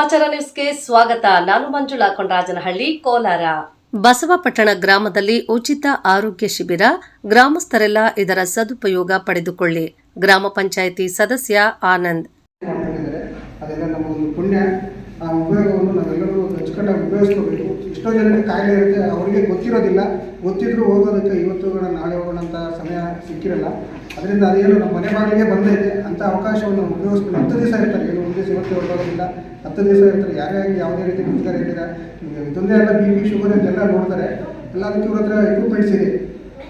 ಸಮಾಚಾರ ನ್ಯೂಸ್ಗೆ ಸ್ವಾಗತ. ನಾನು ಮಂಜುಳಾ ಕೊಂಡರಾಜನಹಳ್ಳಿ ಕೋಲಾರ. ಬಸವಪಟ್ಟಣ ಗ್ರಾಮದಲ್ಲಿ ಉಚಿತ ಆರೋಗ್ಯ ಶಿಬಿರ ಗ್ರಾಮಸ್ಥರೆಲ್ಲ ಇದರ ಸದುಪಯೋಗ ಪಡೆದುಕೊಳ್ಳಿ. ಗ್ರಾಮ ಪಂಚಾಯಿತಿ ಸದಸ್ಯ ಆನಂದ್. ಅದೆಲ್ಲ ನಮ್ಮ ಪುಣ್ಯ. ಆ ಉಪಯೋಗವನ್ನು ನಾವೆಲ್ಲರೂ ಹಚ್ಕೊಂಡಾಗ ಉಪಯೋಗಿಸ್ಕೋಬೇಕು. ಎಷ್ಟೋ ಜನಕ್ಕೆ ಕಾಯಿಲೆ ಇರುತ್ತೆ ಅವರಿಗೆ ಗೊತ್ತಿರೋದಿಲ್ಲ. ಗೊತ್ತಿದ್ರು ಹೋಗೋದಕ್ಕೆ ಇವತ್ತು ಹೋಗೋಣ ನಾಳೆ ಹೋಗೋಣ ಅಂತ ಸಮಯ ಸಿಕ್ಕಿರಲ್ಲ. ಅದರಿಂದ ಅದೇನು ನಮ್ಮ ಮನೆ ಬಾಗಿಲಿಗೆ ಬಂದೈತೆ ಅಂತ ಅವಕಾಶವನ್ನು ಉಪಯೋಗಿಸ್ಕೊಂಡು ಹತ್ತು ದಿವಸ ಇರ್ತಾರೆ. ಏನು ಒಂದು ದಿವಸ ಇವತ್ತು ಹೊರಟೋಗೋದಿಲ್ಲ ಹತ್ತು ದಿವಸ ಇರ್ತಾರೆ. ಯಾರೇ ಯಾವುದೇ ರೀತಿ ಮುಜುಗರ ಇದ್ದೀರಾ ಇದೊಂದೇ ಎಲ್ಲ ಬಿ ಪಿ ಶುಗರ್ ಅಂತೆಲ್ಲ ನೋಡ್ತಾರೆ. ಎಲ್ಲದಕ್ಕೆ ಇವ್ರ ಹತ್ರ ಎಕ್ವಿಪ್ಮೆಂಟ್ಸ್ ಇದೆ.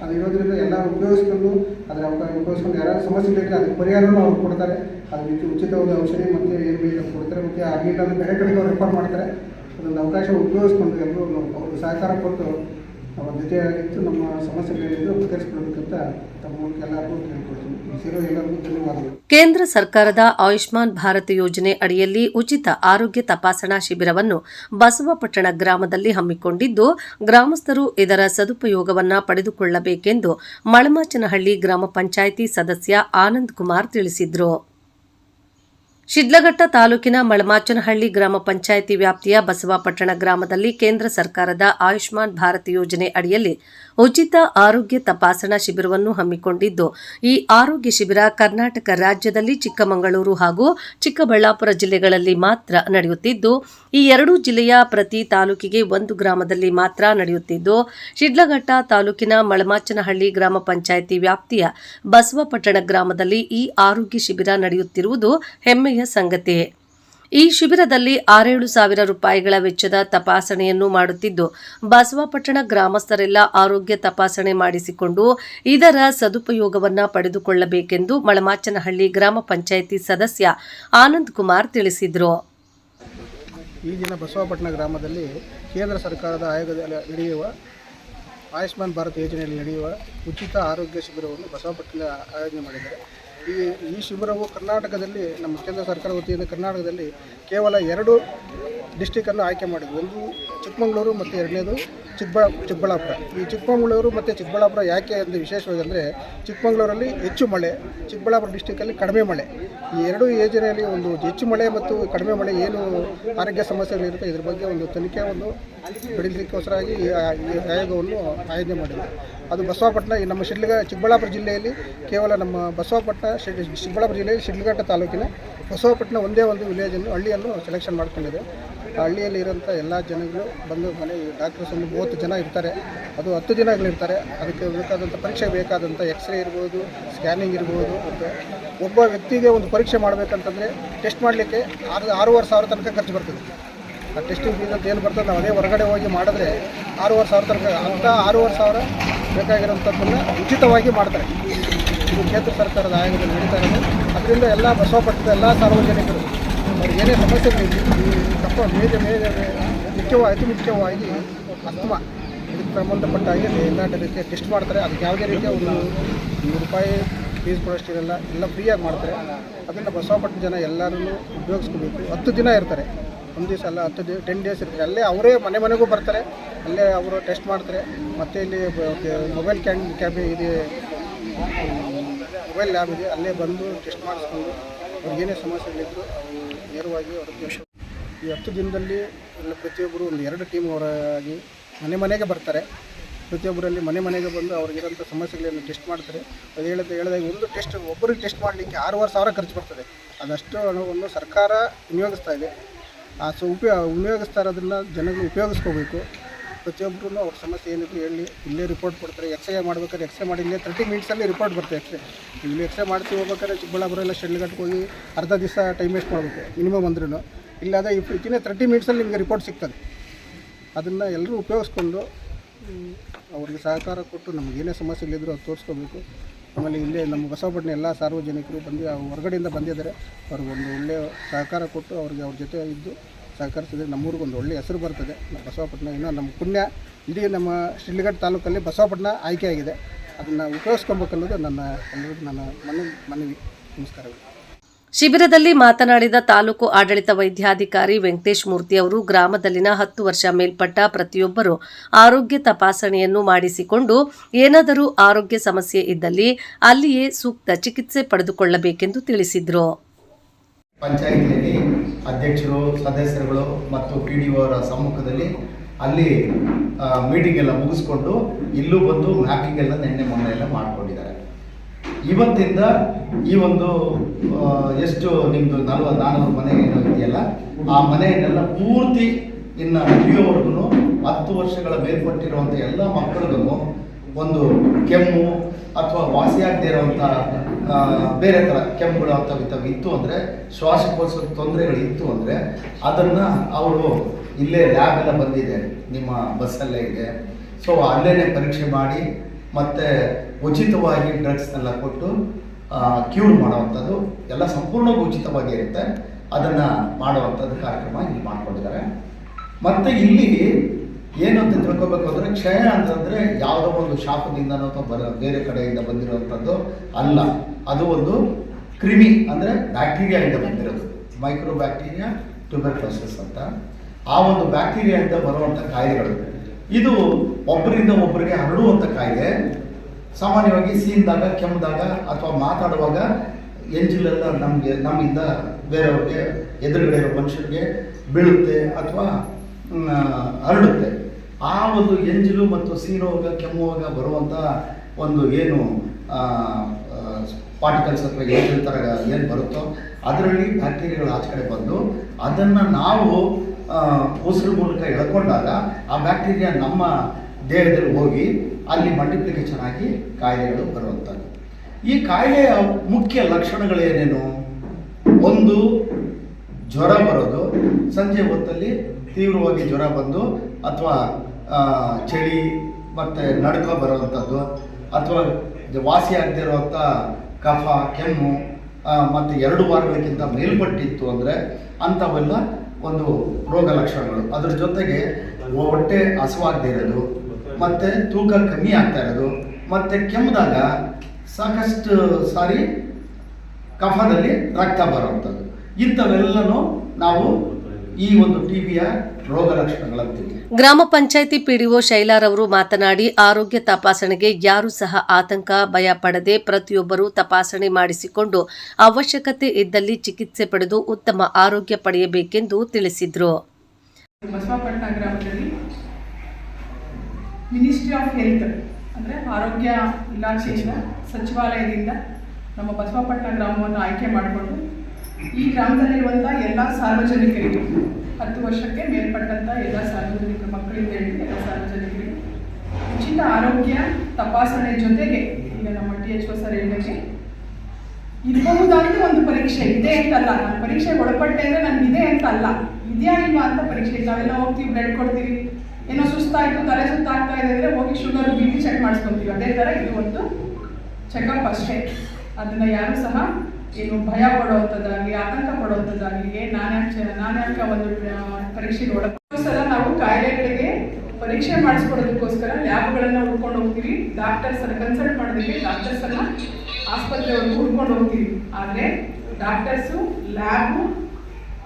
ಅದು ಇರೋದ್ರಿಂದ ಎಲ್ಲ ಉಪಯೋಗಿಸ್ಕೊಂಡು ಅದರ ಅವಕಾಶ ಉಪಯೋಗಿಸ್ಕೊಂಡು ಯಾರು ಸಮಸ್ಯೆ ಬೇಕಾದ್ರೆ ಅದಕ್ಕೆ ಪರಿಹಾರನೂ ಅವ್ರು ಕೊಡ್ತಾರೆ. ಅದು ರೀತಿ ಉಚಿತವಾದ ಔಷಧಿ ಮತ್ತು ಏನು ಬೇಕು ಕೊಡ್ತಾರೆ. ಮತ್ತು ಆಗಲಿಲ್ಲ ಅಂದರೆ ಬೇರೆ ಕಡೆಗೆ ಅವ್ರು ರೆಫರ್ ಮಾಡ್ತಾರೆ. ಅದೊಂದು ಅವಕಾಶ ಉಪಯೋಗಿಸ್ಕೊಂಡು ಎಲ್ಲರೂ ಅವ್ರಿಗೆ ಸಹಕಾರ ಕೊಟ್ಟು ಅವ್ರ ಜೊತೆಯಾಗಿತ್ತು ನಮ್ಮ ಸಮಸ್ಯೆಗಳೇನಿದ್ರು ಬಗೆಹರಿಸ್ಕೊಳ್ಬೇಕಂತ ತಮ್ಮ ಮೂಲಕ ಎಲ್ಲರಿಗೂ ಧನ್ಯವಾದಗಳು. ಕೇಂದ್ರ ಸರ್ಕಾರದ ಆಯುಷ್ಮಾನ್ ಭಾರತ್ ಯೋಜನೆ ಅಡಿಯಲ್ಲಿ ಉಚಿತ ಆರೋಗ್ಯ ತಪಾಸಣಾ ಶಿಬಿರವನ್ನು ಬಸವಪಟ್ಟಣ ಗ್ರಾಮದಲ್ಲಿ ಹಮ್ಮಿಕೊಂಡಿದ್ದು, ಗ್ರಾಮಸ್ಥರು ಇದರ ಸದುಪಯೋಗವನ್ನು ಪಡೆದುಕೊಳ್ಳಬೇಕೆಂದು ಮಳಮಾಚನಹಳ್ಳಿ ಗ್ರಾಮ ಪಂಚಾಯಿತಿ ಸದಸ್ಯ ಆನಂದ್ ಕುಮಾರ್ ತಿಳಿಸಿದರು. ಶಿಡ್ಲಘಟ್ಟ ತಾಲೂಕಿನ ಮಳಮಾಚನಹಳ್ಳಿ ಗ್ರಾಮ ಪಂಚಾಯಿತಿ ವ್ಯಾಪ್ತಿಯ ಬಸವಾಪಟ್ಟಣ ಗ್ರಾಮದಲ್ಲಿ ಕೇಂದ್ರ ಸರ್ಕಾರದ ಆಯುಷ್ಮಾನ್ ಭಾರತ್ ಯೋಜನೆ ಅಡಿಯಲ್ಲಿ ಉಚಿತ ಆರೋಗ್ಯ ತಪಾಸಣಾ ಶಿಬಿರವನ್ನು ಹಮ್ಮಿಕೊಂಡಿದ್ದು, ಈ ಆರೋಗ್ಯ ಶಿಬಿರ ಕರ್ನಾಟಕ ರಾಜ್ಯದಲ್ಲಿ ಚಿಕ್ಕಮಗಳೂರು ಹಾಗೂ ಚಿಕ್ಕಬಳ್ಳಾಪುರ ಜಿಲ್ಲೆಗಳಲ್ಲಿ ಮಾತ್ರ ನಡೆಯುತ್ತಿದ್ದು, ಈ ಎರಡೂ ಜಿಲ್ಲೆಯ ಪ್ರತಿ ತಾಲೂಕಿಗೆ ಒಂದು ಗ್ರಾಮದಲ್ಲಿ ಮಾತ್ರ ನಡೆಯುತ್ತಿದ್ದು, ಶಿಡ್ಲಘಟ್ಟ ತಾಲೂಕಿನ ಮಳಮಾಚನಹಳ್ಳಿ ಗ್ರಾಮ ಪಂಚಾಯಿತಿ ವ್ಯಾಪ್ತಿಯ ಬಸವಪಟ್ಟಣ ಗ್ರಾಮದಲ್ಲಿ ಈ ಆರೋಗ್ಯ ಶಿಬಿರ ನಡೆಯುತ್ತಿರುವುದು ಹೆಮ್ಮೆಯ ಸಂಗತಿ. ಈ ಶಿಬಿರದಲ್ಲಿ ಆರೇಳು ಸಾವಿರ ರೂಪಾಯಿಗಳ ವೆಚ್ಚದ ತಪಾಸಣೆಯನ್ನು ಮಾಡುತ್ತಿದ್ದು, ಬಸವಪಟ್ಟಣ ಗ್ರಾಮಸ್ಥರೆಲ್ಲ ಆರೋಗ್ಯ ತಪಾಸಣೆ ಮಾಡಿಸಿಕೊಂಡು ಇದರ ಸದುಪಯೋಗವನ್ನು ಪಡೆದುಕೊಳ್ಳಬೇಕೆಂದು ಮಳಮಾಚನಹಳ್ಳಿ ಗ್ರಾಮ ಪಂಚಾಯಿತಿ ಸದಸ್ಯ ಆನಂದ್ ಕುಮಾರ್ ತಿಳಿಸಿದರು. ಈ ಬಸವಪಟ್ಟಣ ಗ್ರಾಮದಲ್ಲಿ ಕೇಂದ್ರ ಸರ್ಕಾರದ ಆಯೋಗದಲ್ಲಿ ನಡೆಯುವ ಆಯುಷ್ಮಾನ್ ಭಾರತ್ ಯೋಜನೆಯಲ್ಲಿ ನಡೆಯುವ ಉಚಿತ ಆರೋಗ್ಯ ಶಿಬಿರವನ್ನು ಬಸವಪಟ್ಟಣ ಆಯೋಜನೆ ಮಾಡಿದ್ದಾರೆ. ಈ ಈ ಶಿಬಿರವು ಕರ್ನಾಟಕದಲ್ಲಿ, ನಮ್ಮ ಕೇಂದ್ರ ಸರ್ಕಾರ ವತಿಯಿಂದ ಕರ್ನಾಟಕದಲ್ಲಿ ಕೇವಲ ಎರಡು ಡಿಸ್ಟಿಕನ್ನು ಆಯ್ಕೆ ಮಾಡಿದ್ವಿ ಒಂದು ಚಿಕ್ಕಮಗಳೂರು ಮತ್ತು ಎರಡನೇದು ಚಿಕ್ಕಬಳ್ಳಾ ಚಿಕ್ಕಬಳ್ಳಾಪುರ. ಈ ಚಿಕ್ಕಮಗಳೂರು ಮತ್ತು ಚಿಕ್ಕಬಳ್ಳಾಪುರ ಯಾಕೆ ಅಂದರೆ ವಿಶೇಷವಾಗಿ ಅಂದರೆ ಚಿಕ್ಕಮಗಳೂರಲ್ಲಿ ಹೆಚ್ಚು ಮಳೆ, ಚಿಕ್ಕಬಳ್ಳಾಪುರ ಡಿಸ್ಟಿಕಲ್ಲಿ ಕಡಿಮೆ ಮಳೆ. ಈ ಎರಡು ಯೋಜನೆಯಲ್ಲಿ ಒಂದು ಹೆಚ್ಚು ಮಳೆ ಮತ್ತು ಕಡಿಮೆ ಮಳೆ ಏನು ಆರೋಗ್ಯ ಸಮಸ್ಯೆಗಳಿರುತ್ತೆ ಇದ್ರ ಬಗ್ಗೆ ಒಂದು ತನಿಖೆ ಒಂದು ಪಡೆಯಲಿಕ್ಕೋಸ್ಕರವಾಗಿ ಈ ಆಯೋಗವನ್ನು ಆಯೋಜನೆ ಮಾಡಿದೆ. ಅದು ಬಸವಪಟ್ಟಣ, ಈ ನಮ್ಮ ಶಿಡ್ಲಘ ಚಿಕ್ಕಬಳ್ಳಾಪುರ ಜಿಲ್ಲೆಯಲ್ಲಿ ಕೇವಲ ನಮ್ಮ ಬಸವಪಟ್ಟಣ ಶಿಡ್ ಚಿಕ್ಕಬಳ್ಳಾಪುರ ಜಿಲ್ಲೆಯಲ್ಲಿ ಶಿಡ್ಲಘಟ್ಟ ತಾಲೂಕಿನ ಬಸವಪಟ್ಟಣ ಒಂದೇ ಒಂದು ವಿಲೇಜನ್ನು ಹಳ್ಳಿಯನ್ನು ಸೆಲೆಕ್ಷನ್ ಮಾಡ್ಕೊಂಡಿದೆ. ಆ ಹಳ್ಳಿಯಲ್ಲಿ ಇರೋಂಥ ಎಲ್ಲ ಜನಗಳು ಬಂದು ಮನೆ ಡಾಕ್ಟರ್ಸ್ ಒಂದು ಮೂವತ್ತು ಜನ ಇರ್ತಾರೆ. ಅದು ಹತ್ತು ದಿನಗಳಿರ್ತಾರೆ ಅದಕ್ಕೆ ಬೇಕಾದಂಥ ಪರೀಕ್ಷೆ ಬೇಕಾದಂಥ ಎಕ್ಸ್ರೇ ಇರ್ಬೋದು ಸ್ಕ್ಯಾನಿಂಗ್ ಇರ್ಬೋದು. ಮತ್ತು ಒಬ್ಬ ವ್ಯಕ್ತಿಗೆ ಒಂದು ಪರೀಕ್ಷೆ ಮಾಡಬೇಕಂತಂದರೆ ಟೆಸ್ಟ್ ಮಾಡಲಿಕ್ಕೆ ಆರು, ಆರೂವರೆ ಸಾವಿರ ತನಕ ಖರ್ಚು ಬರ್ತದೆ. ಆ ಟೆಸ್ಟಿಂಗ್ ಫೀಸ್ ಅಂತ ಏನು ಬರ್ತದೆ, ನಾವು ಅದೇ ಹೊರಗಡೆ ಹೋಗಿ ಮಾಡಿದ್ರೆ ಆರೂವರೆ ಸಾವಿರ ತನಕ ಅಂಥ ಆರೂವರೆ ಸಾವಿರ ಬೇಕಾಗಿರೋಂಥದ್ದನ್ನು ಉಚಿತವಾಗಿ ಮಾಡ್ತಾರೆ. ಇದು ಕೇಂದ್ರ ಸರ್ಕಾರದ ಆಯೋಗದಲ್ಲಿ ನಡೀತಾ ಇರೋದು. ಅದರಿಂದ ಎಲ್ಲ ಬಸವಪಟ್ಟದ ಎಲ್ಲ ಸಾರ್ವಜನಿಕರು ಏನೇ ಸಮಸ್ಯೆಗಳಿದೆ ತಪ್ಪ ಮೇಜ ಮೇಜ ಮುಖ್ಯವಾಗಿ ಅತಿ ಮುಖ್ಯವಾಗಿ ಅಸ್ತಮ ಇದಕ್ಕೆ ಸಂಬಂಧಪಟ್ಟ ಹಾಗೆ ಎಲ್ಲ ರೀತಿಯ ಟೆಸ್ಟ್ ಮಾಡ್ತಾರೆ. ಅದಕ್ಕೆ ಯಾವುದೇ ರೀತಿಯ ಒಂದು ನೂರು ರೂಪಾಯಿ ಫೀಸ್ ಕೊಡೋಷ್ಟಿರಲ್ಲ ಎಲ್ಲ ಫ್ರೀಯಾಗಿ ಮಾಡ್ತಾರೆ. ಅದನ್ನು ಬಸವಪಟ್ಟ ಜನ ಎಲ್ಲರೂ ಉಪಯೋಗಿಸ್ಕೋಬೇಕು. ಹತ್ತು ದಿನ ಇರ್ತಾರೆ. ಒಂದು ದಿವಸ ಅಲ್ಲ, ಹತ್ತು ದಿವಸ ಟೆನ್ ಡೇಸ್ ಇರ್ತಾರೆ. ಅಲ್ಲೇ ಅವರೇ ಮನೆ ಮನೆಗೂ ಬರ್ತಾರೆ. ಅಲ್ಲೇ ಅವರು ಟೆಸ್ಟ್ ಮಾಡ್ತಾರೆ. ಮತ್ತು ಇಲ್ಲಿ ಮೊಬೈಲ್ ಕ್ಯಾನ್ ಕ್ಯಾಬ್ ಇದೆ ಮೊಬೈಲ್ ಲ್ಯಾಬ್ ಇದೆ. ಅಲ್ಲೇ ಬಂದು ಟೆಸ್ಟ್ ಮಾಡಿಸ್ಕೊಂಡು ಏನೇ ಸಮಸ್ಯೆಗಳಿದ್ರು ಅವರು ನೇರವಾಗಿ ಅವ್ರಿಗೆ ಈ ಹತ್ತು ದಿನದಲ್ಲಿ ಎಲ್ಲ ಪ್ರತಿಯೊಬ್ಬರು ಒಂದು ಎರಡು ಟೀಮ್ ಅವರಾಗಿ ಮನೆ ಮನೆಗೆ ಬರ್ತಾರೆ. ಪ್ರತಿಯೊಬ್ಬರಲ್ಲಿ ಮನೆ ಮನೆಗೆ ಬಂದು ಅವ್ರಿಗಿರೋಂಥ ಸಮಸ್ಯೆಗಳನ್ನು ಟೆಸ್ಟ್ ಮಾಡ್ತಾರೆ. ಅದು ಹೇಳಿದ ಹೇಳಿದಾಗ ಒಂದು ಟೆಸ್ಟ್ ಒಬ್ಬರಿಗೆ ಟೆಸ್ಟ್ ಮಾಡಲಿಕ್ಕೆ ಆರೂವರೆ ಸಾವಿರ ಖರ್ಚು ಬರ್ತದೆ. ಅದಷ್ಟು ಹಣವನ್ನು ಸರ್ಕಾರ ವಿನಿಯೋಗಿಸ್ತಾ ಇದೆ. ಆ ಸೊ ಉಪಯೋಗ ವಿನಿಯೋಗಿಸ್ತಾ ಇರೋದನ್ನು ಜನಗಳು ಉಪಯೋಗಿಸ್ಕೋಬೇಕು. ಪ್ರತಿಯೊಬ್ಬರೂ ಅವ್ರ ಸಮಸ್ಯೆ ಏನಿದ್ರು ಹೇಳಿ ಇಲ್ಲೇ ರಿಪೋರ್ಟ್ ಕೊಡ್ತಾರೆ ಎಕ್ಸ್ರೇ ಮಾಡ್ಬೇಕಾದ್ರೆ ಎಕ್ಸ್ರೇ ಮಾಡಿ ಇಲ್ಲೇ ತರ್ಟಿ ಮಿನಿಟ್ಸಲ್ಲಿ ರಿಪೋರ್ಟ್ ಬರುತ್ತೆ ಎಕ್ಸ್ರೇ ಇಲ್ಲಿ ಎಕ್ಸ್ರೇ ಮಾಡ್ತೀವಿ ಹೋಗ್ಬೇಕಾದ್ರೆ ಚಿಕ್ಕಬಳ್ಳಾಪುರ ಎಲ್ಲ ಶೆಡ್ಲಘಟ್ಟಕ್ಕೆ ಹೋಗಿ ಅರ್ಧ ದಿವಸ ಟೈಮ್ ವೇಸ್ಟ್ ಮಾಡಬೇಕು ಮಿನಿಮಮ್ ಅಂದ್ರೂ ಇಲ್ಲಾದ ಈ ತರ್ಟಿ ಮಿನಿಟ್ಸಲ್ಲಿ ನಿಮಗೆ ರಿಪೋರ್ಟ್ ಸಿಗ್ತದೆ. ಅದನ್ನು ಎಲ್ಲರೂ ಉಪಯೋಗಿಸ್ಕೊಂಡು ಅವ್ರಿಗೆ ಸಹಕಾರ ಕೊಟ್ಟು ನಮಗೇನೇ ಸಮಸ್ಯೆಗಳಿದ್ರು ಅದು ತೋರಿಸ್ಕೋಬೇಕು. ಆಮೇಲೆ ಇಲ್ಲೇ ನಮ್ಮ ಬಸವಪಟ್ಟಣ ಎಲ್ಲ ಸಾರ್ವಜನಿಕರು ಬಂದು ಹೊರಗಡೆಯಿಂದ ಬಂದಿದ್ದಾರೆ. ಅವ್ರಿಗೊಂದು ಒಳ್ಳೆಯ ಸಹಕಾರ ಕೊಟ್ಟು ಅವ್ರಿಗೆ ಅವ್ರ ಜೊತೆ ಇದ್ದು ಸಹಕರಿಸಿದ್ರೆ ನಮ್ಮೂರಿಗೆ ಒಂದು ಒಳ್ಳೆಯ ಹೆಸರು ಬರ್ತದೆ. ಬಸವಪಟ್ಟಣ ಇನ್ನೂ ನಮ್ಮ ಪುಣ್ಯ. ಇಡೀ ನಮ್ಮ ಶಿಡ್ಲಘಟ್ಟ ತಾಲೂಕಲ್ಲಿ ಬಸವಪಟ್ಟಣ ಆಯ್ಕೆಯಾಗಿದೆ ಅದನ್ನು ಉಪಯೋಗಿಸ್ಕೊಬೇಕನ್ನೋದು ನನ್ನ ಎಲ್ಲರಿಗೂ ನನ್ನ ಮನವಿ ಮನವಿ. ನಮಸ್ಕಾರಗಳು. ಶಿಬಿರದಲ್ಲಿ ಮಾತನಾಡಿದ ತಾಲೂಕು ಆಡಳಿತ ವೈದ್ಯಾಧಿಕಾರಿ ವೆಂಕಟೇಶ್ ಮೂರ್ತಿ ಅವರು, ಗ್ರಾಮದಲ್ಲಿನ ಹತ್ತು ವರ್ಷ ಮೇಲ್ಪಟ್ಟ ಪ್ರತಿಯೊಬ್ಬರು ಆರೋಗ್ಯ ತಪಾಸಣೆಯನ್ನು ಮಾಡಿಸಿಕೊಂಡು ಏನಾದರೂ ಆರೋಗ್ಯ ಸಮಸ್ಯೆ ಇದ್ದಲ್ಲಿ ಅಲ್ಲಿಯೇ ಸೂಕ್ತ ಚಿಕಿತ್ಸೆ ಪಡೆದುಕೊಳ್ಳಬೇಕೆಂದು ತಿಳಿಸಿದರು. ಪಂಚಾಯಿತಿಯಲ್ಲಿ ಅಧ್ಯಕ್ಷರು, ಸದಸ್ಯರುಗಳು ಮತ್ತು ಪಿ ಡಿ ಅವರ ಸಮ್ಮುಖದಲ್ಲಿ ಅಲ್ಲಿ ಮೀಟಿಂಗ್ ಎಲ್ಲ ಮುಗಿಸ್ಕೊಂಡು ಇಲ್ಲೂ ಬಂದು ಮ್ಯಾಪಿಂಗ್ ಎಲ್ಲ ನಿನ್ನೆ ಮೊನ್ನೆ ಎಲ್ಲ ಮಾಡಿಕೊಂಡಿದ್ದಾರೆ. ಇವತ್ತಿಂದ ಈ ಒಂದು ಎಷ್ಟು ನಿಮ್ಮದು ನಲ್ವತ್ತು ನಾನ್ನೂರು ಮನೆ ಏನೋ ಇದೆಯಲ್ಲ, ಆ ಮನೆಯನ್ನೆಲ್ಲ ಪೂರ್ತಿ ಇನ್ನು ಮುಗಿಯೋವರೆಗೂ ಹತ್ತು ವರ್ಷಗಳ ಮೇಲ್ಪಟ್ಟಿರುವಂಥ ಎಲ್ಲ ಮಕ್ಕಳಿಗೂ ಒಂದು ಕೆಮ್ಮು ಅಥವಾ ವಾಸಿಯಾಗದೇ ಇರುವಂಥ ಆ, ಬೇರೆ ಥರ ಕೆಮ್ಮುಗಳು ಅಂತ ಇಂಥವು ಇತ್ತು ಅಂದರೆ ಶ್ವಾಸಕೋಶದ ತೊಂದರೆಗಳು ಇತ್ತು ಅಂದರೆ ಅದನ್ನು ಅವರು ಇಲ್ಲೇ ಲ್ಯಾಬ್ ಎಲ್ಲ ಬಂದಿದೆ ನಿಮ್ಮ ಬಸ್ಸಲ್ಲೇ ಇದೆ. ಸೊ ಅಲ್ಲೇ ಪರೀಕ್ಷೆ ಮಾಡಿ ಮತ್ತು ಉಚಿತವಾಗಿ ಡ್ರಗ್ಸ್ನೆಲ್ಲ ಕೊಟ್ಟು ಕ್ಯೂರ್ ಮಾಡುವಂಥದ್ದು ಎಲ್ಲ ಸಂಪೂರ್ಣವಾಗಿ ಉಚಿತವಾಗಿ ಇರುತ್ತೆ. ಅದನ್ನು ಮಾಡುವಂಥದ್ದು ಕಾರ್ಯಕ್ರಮ ಇಲ್ಲಿ ಮಾಡ್ಕೊಂಡಿದ್ದಾರೆ. ಮತ್ತು ಇಲ್ಲಿ ಏನು ಅಂತ ತಿಳ್ಕೊಬೇಕು ಅಂದರೆ ಕ್ಷಯ ಅಂತಂದರೆ ಯಾವುದೋ ಒಂದು ಶಾಪದಿಂದ ಅಥವಾ ಬರ ಬೇರೆ ಕಡೆಯಿಂದ ಬಂದಿರುವಂಥದ್ದು ಅಲ್ಲ. ಅದು ಒಂದು ಕ್ರಿಮಿ ಅಂದರೆ ಬ್ಯಾಕ್ಟೀರಿಯಾದಿಂದ ಬಂದಿರೋದು. ಮೈಕ್ರೋ ಬ್ಯಾಕ್ಟೀರಿಯಾ ಟ್ಯೂಬರ್ಕ್ಲೋಸಿಸ್ ಅಂತ. ಆ ಒಂದು ಬ್ಯಾಕ್ಟೀರಿಯಾದಿಂದ ಬರುವಂಥ ಕಾಯಿಲೆಗಳು. ಇದು ಒಬ್ಬರಿಂದ ಒಬ್ಬರಿಗೆ ಹರಡುವಂಥ ಕಾಯಿಲೆ. ಸಾಮಾನ್ಯವಾಗಿ ಸೀನ್ದಾಗ ಕೆಮ್ಮಿದಾಗ ಅಥವಾ ಮಾತಾಡುವಾಗ ಎಂಜಿಲೆಲ್ಲ ನಮಗೆ ನಮ್ಮಿಂದ ಬೇರೆಯವ್ರಿಗೆ, ಎದುರುಗಡೆ ಇರೋ ಮನುಷ್ಯರಿಗೆ ಬೀಳುತ್ತೆ ಅಥವಾ ಹರಡುತ್ತೆ. ಆ ಒಂದು ಎಂಜಿಲು ಮತ್ತು ಸೀನುವಾಗ ಕೆಮ್ಮುವಾಗ ಬರುವಂಥ ಒಂದು ಏನು ಪಾರ್ಟಿಕಲ್ಸ್ ಅಥವಾ ಏನು ಥರ ಏನು ಬರುತ್ತೋ ಅದರಲ್ಲಿ ಬ್ಯಾಕ್ಟೀರಿಯಾಗಳು ಆಚೆ ಕಡೆ ಬಂದು ಅದನ್ನು ನಾವು ಉಸಿರು ಮೂಲಕ ಎಳ್ಕೊಂಡಾಗ ಆ ಬ್ಯಾಕ್ಟೀರಿಯಾ ನಮ್ಮ ದೇಹದಲ್ಲಿ ಹೋಗಿ ಅಲ್ಲಿ ಮಲ್ಟಿಪ್ಲಿಕೇಶನ್ ಆಗಿ ಕಾಯಿಲೆಗಳು ಬರುವಂಥದ್ದು ಈ ಕಾಯಿಲೆಯ ಮುಖ್ಯ ಲಕ್ಷಣಗಳೇನೇನು ಒಂದು, ಜ್ವರ ಬರೋದು. ಸಂಜೆ ಹೊತ್ತಲ್ಲಿ ತೀವ್ರವಾಗಿ ಜ್ವರ ಬಂದು ಅಥವಾ ಚಳಿ ಮತ್ತು ನಡುಕ ಬರುವಂಥದ್ದು ಅಥವಾ ವಾಸಿ ಆಗದಿರುವಂಥ ಕಫ, ಕೆಮ್ಮು ಮತ್ತು ಎರಡು ವಾರಗಳಿಗಿಂತ ಮೇಲ್ಪಟ್ಟಿತ್ತು ಅಂದರೆ ಅಂಥವೆಲ್ಲ ಒಂದು ರೋಗ ಲಕ್ಷಣಗಳು. ಅದ್ರ ಜೊತೆಗೆ ಹೊಟ್ಟೆ ಹಸುವಾಗದೇ ಇರೋದು, ಮತ್ತು ತೂಕ ಕಮ್ಮಿ ಆಗ್ತಾ ಇರೋದು, ಮತ್ತು ಕೆಮ್ಮಿದಾಗ ಸಾಕಷ್ಟು ಸಾರಿ ಕಫದಲ್ಲಿ ರಕ್ತ ಬರುವಂಥದ್ದು ಇಂಥವೆಲ್ಲನೂ ನಾವು ಈ ಒಂದು ಟಿಬಿಯ ರೋಗ ಲಕ್ಷಣಗಳಂತೀವಿ ಗ್ರಾಮ ಪಂಚಾಯಿತಿ ಪಿಡಿಒ ಶೈಲಾರವರು ಮಾತನಾಡಿ ಆರೋಗ್ಯ ತಪಾಸಣೆಗೆ ಯಾರೂ ಸಹ ಆತಂಕ ಭಯ ಪಡದೆ ಪ್ರತಿಯೊಬ್ಬರೂ ತಪಾಸಣೆ ಮಾಡಿಸಿಕೊಂಡು ಅವಶ್ಯಕತೆ ಇದ್ದಲ್ಲಿ ಚಿಕಿತ್ಸೆ ಪಡೆದು ಉತ್ತಮ ಆರೋಗ್ಯ ಪಡೆಯಬೇಕೆಂದು ತಿಳಿಸಿದರು. ಬಸವಪಟ್ಟಣ ಗ್ರಾಮದಲ್ಲಿ ಮಿನಿಸ್ಟ್ರಿ ಆಫ್ ಹೆಲ್ತ್ ಅಂದರೆ ಆರೋಗ್ಯ ಇಲಾಖೆಯಿಂದ ಸಚಿವಾಲಯದಿಂದ ನಮ್ಮ ಬಸವಪಟ್ಟಣ ಗ್ರಾಮವನ್ನು ಆಯ್ಕೆ ಮಾಡಿಕೊಂಡು ಈ ಗ್ರಾಮದಲ್ಲಿರುವಂಥ ಎಲ್ಲ ಸಾರ್ವಜನಿಕರಿಗೆ, ಹತ್ತು ವರ್ಷಕ್ಕೆ ಮೇಲ್ಪಟ್ಟಂಥ ಎಲ್ಲ ಸಾರ್ವಜನಿಕ ಮಕ್ಕಳಿಂದ ಹಿಡಿದು ಎಲ್ಲ ಸಾರ್ವಜನಿಕರಿಗೆ ಉಚಿತ ಆರೋಗ್ಯ ತಪಾಸಣೆ ಜೊತೆಗೆ ಈಗ ನಮ್ಮ ಟಿ ಎಚ್ ಸರ್ ಹೇಳಿದಂಗೆ ಇರಬಹುದಾದ ಒಂದು ಪರೀಕ್ಷೆ ಇದೆ ಅಂತಲ್ಲ. ನಾನು ಪರೀಕ್ಷೆ ಒಳಪಟ್ಟೆ ಅಂದ್ರೆ ನನ್ಗೆ ಇದೆ ಅಂತ ಅಲ್ಲ ಇದೆಯಾ ಇಲ್ವಾ ಅಂತ ಪರೀಕ್ಷೆ. ನಾವೆಲ್ಲ ಹೋಗ್ತೀವಿ ಬ್ಲಡ್ ಕೊಡ್ತೀವಿ. ಏನೋ ಸುಸ್ತಾಯ್ತು, ತಲೆ ಸುತ್ತಾಗ್ತಾ ಇದೆ ಅಂದ್ರೆ ಹೋಗಿ ಶುಗರ್, ಬಿ ಪಿ ಚೆಕ್ ಮಾಡಿಸ್ಕೊತೀವಿ. ಅದೇ ಥರ ಇದು ಒಂದು ಚೆಕಪ್ ಅಷ್ಟೇ. ಅದನ್ನ ಯಾರು ಸಹ ಏನು ಭಯ ಪಡುವಂಥದ್ದಾಗಲಿ, ಆತಂಕ ಪಡುವಂಥದ್ದಾಗಲಿ ಏನ್ ನಾನ್ಯಾಕೆ ನಾನು ಯಾಕೆ ಒಂದು ಪರೀಕ್ಷೆಗೆ ಪರೀಕ್ಷೆಗೆ ಸಲ ನಾವು ಕಾಯಿಲೆಗಳಿಗೆ ಪರೀಕ್ಷೆ ಮಾಡಿಸ್ಕೊಡೋದಕ್ಕೋಸ್ಕರ ಲ್ಯಾಬ್ಗಳನ್ನು ಹುಡ್ಕೊಂಡು ಹೋಗ್ತೀವಿ. ಡಾಕ್ಟರ್ಸ್ ಕನ್ಸಲ್ಟ್ ಮಾಡೋದಕ್ಕೆ ಡಾಕ್ಟರ್ಸನ್ನು ಅನ್ನ ಆಸ್ಪತ್ರೆವರೆಗೂ ಹುಡ್ಕೊಂಡು ಹೋಗ್ತೀವಿ. ಆದರೆ ಡಾಕ್ಟರ್ಸು, ಲ್ಯಾಬು,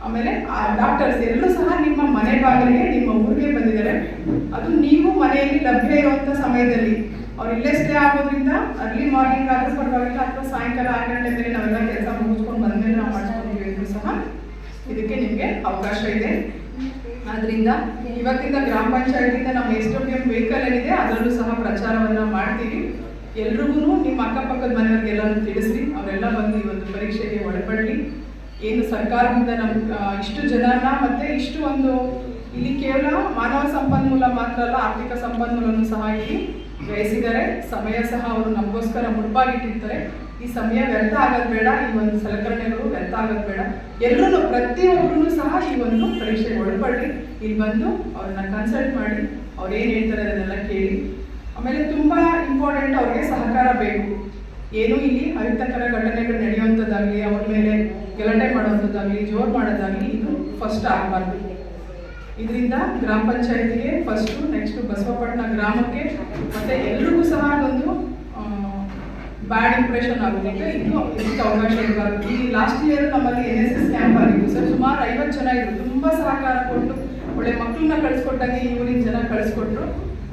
ಆಮೇಲೆ ಆ ಡಾಕ್ಟರ್ಸ್ ಎಲ್ಲರೂ ಸಹ ನಿಮ್ಮ ಮನೆ ಬಾಗಿಲಿಗೆ ನಿಮ್ಮ ಊರಿಗೆ ಬಂದಿದ್ದಾರೆ. ಅದು ನೀವು ಮನೆಯಲ್ಲಿ ಲಭ್ಯ ಇರುವಂಥ ಸಮಯದಲ್ಲಿ. ಅವ್ರು ಇಲ್ಲೇ ಸ್ಟೇ ಆಗೋದ್ರಿಂದ ಅರ್ಲಿ ಮಾರ್ನಿಂಗ್ ಆದ್ರೂ ಪರವಾಗಿಲ್ಲ ಅಥವಾ ಸಾಯಂಕಾಲ ಆರು ಗಂಟೆ ಮೇಲೆ ನಾವೆಲ್ಲ ಕೆಲಸ ಮುಗಿಸ್ಕೊಂಡು ಬಂದ್ಮೇಲೆ ನಾವು ಮಾಡ್ಸ್ಕೊಂಡಿದ್ದೀವಿ ಅಂದ್ರೂ ಸಹ ಇದಕ್ಕೆ ನಿಮಗೆ ಅವಕಾಶ ಇದೆ ಆದ್ರಿಂದ ಇವತ್ತಿಂದ ಗ್ರಾಮ ಪಂಚಾಯತಿಯಿಂದ ನಮ್ಮ ಎಸ್ ಎಂ ವೆಹಿಕಲ್ ಏನಿದೆ ಅದರಲ್ಲೂ ಸಹ ಪ್ರಚಾರವನ್ನ ಮಾಡ್ತೀವಿ ಎಲ್ರಿಗೂ ನಿಮ್ಮ ಅಕ್ಕಪಕ್ಕದ ಮನೆಯವ್ರಿಗೆಲ್ಲರೂ ತಿಳಿಸಿ ಅವರೆಲ್ಲ ಬಂದು ಈ ಒಂದು ಪರೀಕ್ಷೆಗೆ ಒಳಪಡಲಿ ಏನು ಸರ್ಕಾರದಿಂದ ನಮ್ಮ ಇಷ್ಟು ಜನನ ಮತ್ತೆ ಇಷ್ಟು ಒಂದು ಇಲ್ಲಿ ಕೇವಲ ಮಾನವ ಸಂಪನ್ಮೂಲ ಮಾತ್ರ ಅಲ್ಲ ಆರ್ಥಿಕ ಸಂಪನ್ಮೂಲನೂ ಸಹ ಇಲ್ಲಿ ವ್ಯಯಿಸಿದ್ದಾರೆ ಸಮಯ ಸಹ ಅವರು ನಮಗೋಸ್ಕರ ಮುಡುಪಾಗಿಟ್ಟಿರ್ತಾರೆ ಈ ಸಮಯ ವ್ಯರ್ಥ ಆಗೋದು ಬೇಡ, ಈ ಒಂದು ಸಲಕರಣೆಗಳು ವ್ಯರ್ಥ ಆಗೋದು ಬೇಡ. ಎಲ್ಲರೂ ಪ್ರತಿಯೊಬ್ಬರೂ ಸಹ ಈ ಒಂದು ಪರೀಕ್ಷೆಗೆ ಒಳಪಡಿ ಇಲ್ಲಿ ಬಂದು ಅವ್ರನ್ನ ಕನ್ಸಲ್ಟ್ ಮಾಡಿ, ಅವ್ರು ಏನು ಹೇಳ್ತಾರೆ ಅದನ್ನೆಲ್ಲ ಕೇಳಿ. ಆಮೇಲೆ ತುಂಬ ಇಂಪಾರ್ಟೆಂಟ್ ಅವ್ರಿಗೆ ಸಹಕಾರ ಬೇಕು. ಏನು ಇಲ್ಲಿ ಅಹಿತಕರ ಘಟನೆಗಳು ನಡೆಯುವಂಥದ್ದಾಗಲಿ, ಅವ್ರ ಮೇಲೆ ಗಲಾಟೆ ಮಾಡುವಂಥದ್ದಾಗಲಿ, ಜೋರು ಮಾಡೋದಾಗಲಿ, ಇದು ಫಸ್ಟ್ ಆಗಬಾರ್ದು. ಇದರಿಂದ ಗ್ರಾಮ ಪಂಚಾಯತಿಗೆ ಫಸ್ಟು ನೆಕ್ಸ್ಟ್ ಬಸವಪಟ್ಟಣ ಗ್ರಾಮಕ್ಕೆ ಮತ್ತೆ ಎಲ್ರಿಗೂ ಸಹ ಒಂದು ಬ್ಯಾಡ್ ಇಂಪ್ರೆಷನ್ ಆಗುತ್ತೆ. ಇದು ಇದಕ್ಕೆ ಅವಕಾಶ ಇರಬಾರ್ದು ಈ ಲಾಸ್ಟ್ ಇಯರ್ ನಮ್ಮಲ್ಲಿ ಎನ್ ಎಸ್ ಎಸ್ ಕ್ಯಾಂಪ್ ಆಗಿತ್ತು ಸರ್. ಸುಮಾರು ಐವತ್ತು ಜನ ಇದ್ರು. ತುಂಬ ಸಹಕಾರ ಕೊಟ್ಟು, ಒಳ್ಳೆ ಮಕ್ಕಳನ್ನ ಕಳಿಸ್ಕೊಟ್ಟಾಗೆ ಈ ಊರಿನ ಜನ ಕಳಿಸ್ಕೊಟ್ರು.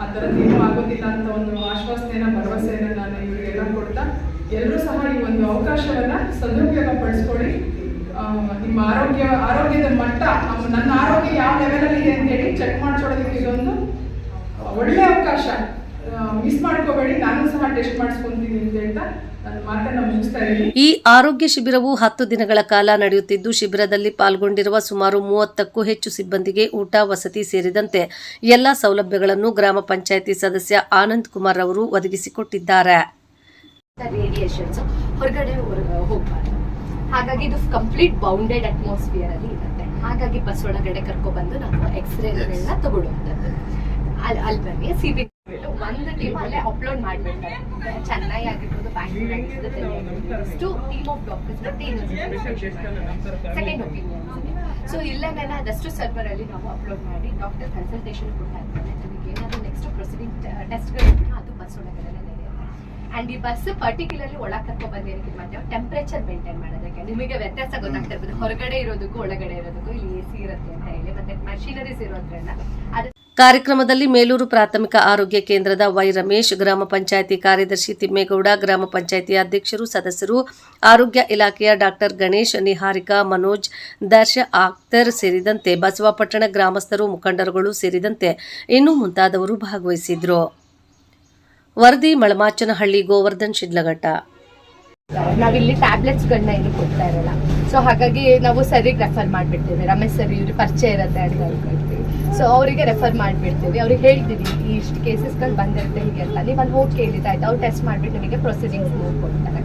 ಆ ಥರದ್ದು ಏನೂ ಆಗೋದಿಲ್ಲ ಅಂತ ಒಂದು ಆಶ್ವಾಸನೆಯನ್ನು, ಭರವಸೆಯನ್ನು ನಾನು ಇವರಿಗೆಲ್ಲ ಕೊಡ್ತಾ ಎಲ್ಲರೂ ಸಹ ಈ ಒಂದು ಅವಕಾಶವನ್ನು, ಸದುಪಯೋಗ ಪಡಿಸ್ಕೊಳ್ಳಿ. ನಿಮ್ಮ ಆರೋಗ್ಯ ಆರೋಗ್ಯದ ಮಟ್ಟ ನಮ್ಮ- ನನ್ನ ಆರೋಗ್ಯ ಯಾವ ಲೆವೆಲಲ್ಲಿ ಇದೆ ಅಂತೇಳಿ ಚೆಕ್ ಮಾಡಿಸೋದಕ್ಕೆ ಇದೊಂದು ಒಳ್ಳೆ ಅವಕಾಶ. ಮಿಸ್ ಮಾಡ್ಕೋಬೇಡಿ ನಾನು ಸಹ ಟೆಸ್ಟ್ ಮಾಡಿಸ್ಕೊಂತೀನಿ ಅಂತ ಹೇಳ್ತಾ ನನ್ನ ಮಾತನ್ನ ಮುಗಿಸ್ತಾ ಈ ಆರೋಗ್ಯ ಶಿಬಿರವು ಹತ್ತು ದಿನಗಳ ಕಾಲ ನಡೆಯುತ್ತಿದ್ದು ಶಿಬಿರದಲ್ಲಿ ಪಾಲ್ಗೊಂಡಿರುವ ಸುಮಾರು ಮೂವತ್ತಕ್ಕೂ ಹೆಚ್ಚು ಸಿಬ್ಬಂದಿಗೆ ಊಟ ವಸತಿ ಸೇರಿದಂತೆ ಎಲ್ಲ ಸೌಲಭ್ಯಗಳನ್ನು ಗ್ರಾಮ ಪಂಚಾಯಿತಿ ಸದಸ್ಯ ಆನಂದ್ ಕುಮಾರ್ ಅವರು ಒದಗಿಸಿಕೊಟ್ಟಿದ್ದಾರೆ. ಹಾಗಾಗಿ ಇದು ಕಂಪ್ಲೀಟ್ ಬೌಂಡೆಡ್ ಅಟ್ಮಾಸ್ಫಿಯರ್ ಅಲ್ಲಿ ಇರುತ್ತೆ. ಹಾಗಾಗಿ ಬಸ್ ಒಳಗಡೆ ಕರ್ಕೊಬಂದು ನಾವು ಎಕ್ಸ್ರೇಗಳನ್ನ ತಗೊಳ್ಳುವಂಥದ್ದು. ಅಲ್ಲಿ ಅಲ್ಲಿ ಬನ್ನಿ ಸಿ ಬಿ ಒಂದು ಟೀಮ್ ಅಲ್ಲೇ ಅಪ್ಲೋಡ್ ಮಾಡ್ಬಿಡ್ತಾರೆ. ಚೆನ್ನೈ ಆಗಿರ್ಬೋದು ಬ್ಯಾಂಗ್ಳೂರ್ ಆಗಿರ್ಬೋದು ಇಷ್ಟು ಟೀಮ್ ಆಫ್ ಡಾಕ್ಟರ್ಸ್ ಮತ್ತೆ ಸೆಕೆಂಡ್ ಒಪಿನಿಯನ್ ಸೊ ಇಲ್ಲೇನೆ ಅದಷ್ಟು ಸರ್ವರ್ ಅಲ್ಲಿ ನಾವು ಅಪ್ಲೋಡ್ ಮಾಡಿ ಡಾಕ್ಟರ್ ಕನ್ಸಲ್ಟೇಷನ್ ಕೊಡ್ತಾ ಇರ್ತಾರೆ. ನಮಗೆ ಏನಾದರೂ ನೆಕ್ಸ್ಟ್ ಪ್ರೊಸೀಡಿಂಗ್ ಟೆಸ್ಟ್ಗಳು ಅದು ಬಸ್ ಒಳಗಡೆ ಅಂಡ್ ಈ ಬಸ್ ಪರ್ಟಿಕ್ಯುಲರ್ಲಿ ಒಳಗೆ ಕರ್ಕೊಂಡ್ ಬಂದು ಏನಕ್ಕೆ ಮಾಡ್ತೇವೆ ಟೆಂಪರೇಚರ್ ಮೇಂಟೈನ್ ಮಾಡೋದಕ್ಕೆ ನಿಮಗೆ ವ್ಯತ್ಯಾಸ ಗೊತ್ತಾಗ್ತಾ ಇರ್ಬೋದು ಹೊರಗಡೆ ಇರೋದಕ್ಕೂ ಒಳಗಡೆ ಇರೋದಕ್ಕೂ ಇಲ್ಲಿ ಎ ಸಿ ಇರುತ್ತೆ ಅಂತ ಹೇಳಿ. ಮತ್ತೆ ಮಷಿನರೀಸ್ ಇರೋದ್ರಿಂದ ಅದು ಕಾರ್ಯಕ್ರಮದಲ್ಲಿ ಮೇಲೂರು ಪ್ರಾಥಮಿಕ ಆರೋಗ್ಯ ಕೇಂದ್ರದ ವೈ ರಮೇಶ್, ಗ್ರಾಮ ಪಂಚಾಯಿತಿ ಕಾರ್ಯದರ್ಶಿ ತಿಮ್ಮೇಗೌಡ, ಗ್ರಾಮ ಪಂಚಾಯಿತಿ ಅಧ್ಯಕ್ಷರು, ಸದಸ್ಯರು, ಆರೋಗ್ಯ ಇಲಾಖೆಯ ಡಾಕ್ಟರ್ ಗಣೇಶ್, ನಿಹಾರಿಕಾ, ಮನೋಜ್, ದರ್ಶ ಆಕ್ತರ್ ಸೇರಿದಂತೆ ಬಸವಾಪಟ್ಟಣ ಗ್ರಾಮಸ್ಥರು, ಮುಖಂಡರುಗಳು ಸೇರಿದಂತೆ ಇನ್ನೂ ಮುಂತಾದವರು ಭಾಗವಹಿಸಿದ್ರು. ವರದಿ ಮಳಮಾಚನಹಳ್ಳಿ ಗೋವರ್ಧನ್ ಶಿಡ್ಲಘಟ್ಟ. ನಾವಿಲ್ಲಿ ಟ್ಯಾಬ್ಲೆಟ್ಸ್ ಗಳನ್ನ ಏನು ಕೊಡ್ತಾ ಇರಲ್ಲ. ಸೊ ಹಾಗಾಗಿ ನಾವು ಸರಿಗೆ ರೆಫರ್ ಮಾಡಿಬಿಡ್ತೀವಿ. ರಮೇಶ್ ಸರ್, ಇವ್ರಿಗೆ ಪರಿಚಯ ಇರುತ್ತೆ ಅಂತ ಅನ್ಕೊಳ್ತೀವಿ ಸೊ ಅವರಿಗೆ ರೆಫರ್ ಮಾಡ್ಬಿಡ್ತೀವಿ. ಅವ್ರಿಗೆ ಹೇಳ್ತೀವಿ, ಈ ಇಷ್ಟು ಕೇಸಸ್ಗಳು ಬಂದಿರುತ್ತೆ ಹೀಗೆಲ್ಲ ನೀವು ಅಲ್ಲಿ ಹೋಗಿ ಕೇಳಿದ್ರೆ ಆಯ್ತು. ಅವ್ರು ಟೆಸ್ಟ್ ಮಾಡಿಬಿಟ್ಟು ನಿಮಗೆ ಪ್ರೊಸೀಡಿಂಗ್ಸ್ ಕೊಡ್ತಾರೆ.